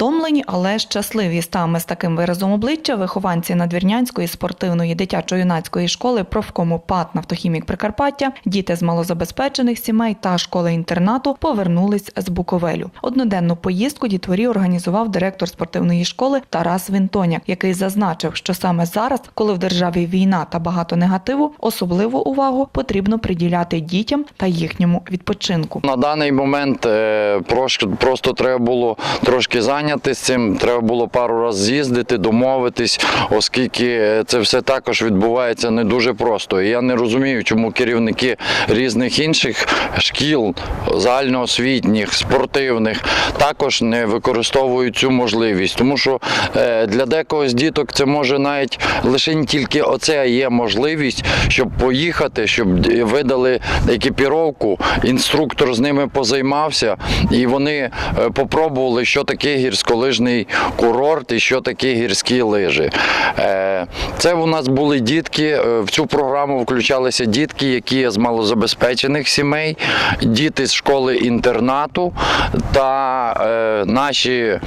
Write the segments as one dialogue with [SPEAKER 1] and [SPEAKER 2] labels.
[SPEAKER 1] Втомлені, але щасливі стами з таким виразом обличчя вихованці Надвірнянської спортивної дитячо-юнацької школи профкому ПАТ «Нафтохімік Прикарпаття, діти з малозабезпечених сімей та школи-інтернату повернулись з Буковелю. Одноденну поїздку дітворі організував директор спортивної школи Тарас Вінтоняк, який зазначив, що саме зараз, коли в державі війна та багато негативу, особливу увагу потрібно приділяти дітям та їхньому відпочинку.
[SPEAKER 2] На даний момент е, просто треба було трошки зайняти з цим. Треба було пару разів з'їздити, домовитись, оскільки е, це все також відбувається не дуже просто. І я не розумію, чому керівники різних інших шкіл, загальноосвітніх, спортивних, також не використовують цю можливість. Тому що е, для декого з діток це може навіть лише тільки оце є можливість, щоб поїхати, щоб видали екіпіровку, інструктор з ними позаймався, і вони е, попробували, що таке гірськолижний курорт і що таке гірські лижі. Е, Це у нас були дітки. е, В цю програму включалися дітки, які є з малозабезпечених сімей, діти з школи інтернату та е, наші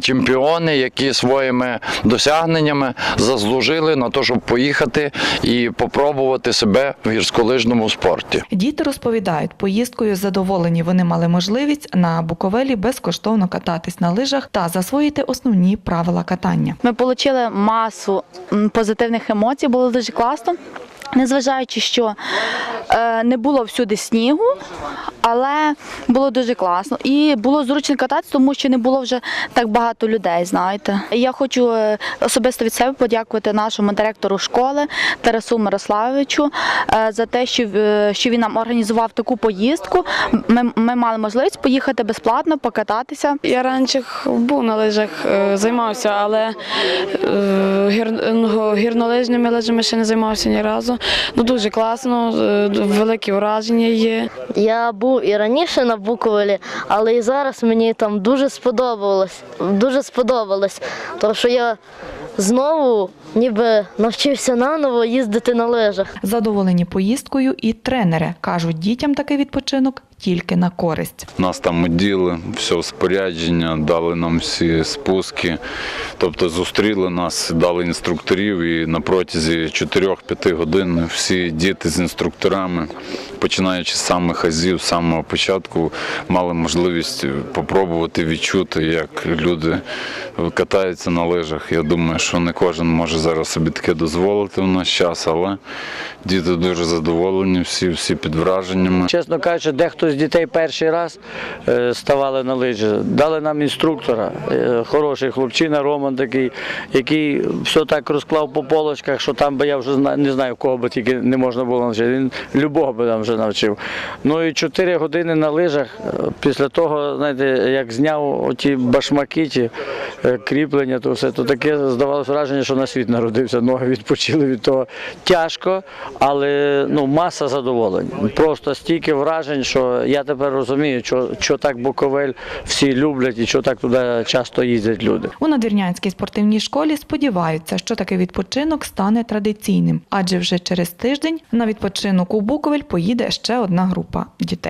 [SPEAKER 2] чемпіони, які своїми досягненнями заслужили на те, щоб поїхати і попробувати себе в гірськолижному спорті.
[SPEAKER 1] Діти розповідають, поїздкою задоволені вони мали можливість на Буковелі безкоштовно кататись на лижах та засвоїти основні правила катання.
[SPEAKER 3] Ми отримали масу позитивних емоцій, було дуже класно. Незважаючи, що е, не було всюди снігу, але було дуже класно. І було зручно кататися, тому що не було вже так багато людей. Знаєте, я хочу е, особисто від себе подякувати нашому директору школи Тарасу Мирославовичу е, за те, що, він нам організував таку поїздку. Ми, ми мали можливість поїхати безплатно, покататися.
[SPEAKER 4] Я раніше був на лижах, займався, але е, гір, ну, гірнолижними лижами ще не займався ні разу. Ну дуже класно, е, великі враження є.
[SPEAKER 5] Я був і раніше на Буковелі, але і зараз мені там дуже сподобалось. Дуже сподобалось. Тому що я знову ніби навчився наново їздити на лижах.
[SPEAKER 1] Задоволені поїздкою і тренери кажуть, дітям такий відпочинок тільки на користь.
[SPEAKER 6] Нас там оділи, все спорядження, дали нам всі спуски. Тобто зустріли нас, дали інструкторів, і на протязі 4-5 годин всі діти з інструкторами, починаючи з самих азів, з самого початку, мали можливість попробувати відчути, як люди катаються на лижах. Я думаю, що не кожен може зараз собі таке дозволити в наш час, але діти дуже задоволені, всі, всі під враженнями.
[SPEAKER 7] Чесно кажучи, дехто з дітей перший раз е, ставали на лижі. Дали нам інструктора, е, хороший хлопчина, Роман такий, який все так розклав по полочках, що там би я вже не знаю, кого би тільки не можна було навчити. Він любого би нам вже навчив. Ну і чотири години на лижах. е, Після того, знаєте, як зняв оті башмаки, ті кріплення, то все, то таке здавалося враження, що на світ народився. Ноги відпочили від того. Тяжко, але ну, маса задоволень. Просто стільки вражень, що я тепер розумію, що, що так Буковель всі люблять і що так туди часто їздять люди.
[SPEAKER 1] У надвірнянській спортивній школі сподіваються, що такий відпочинок стане традиційним, адже вже через тиждень на відпочинок у Буковель поїде ще одна група дітей.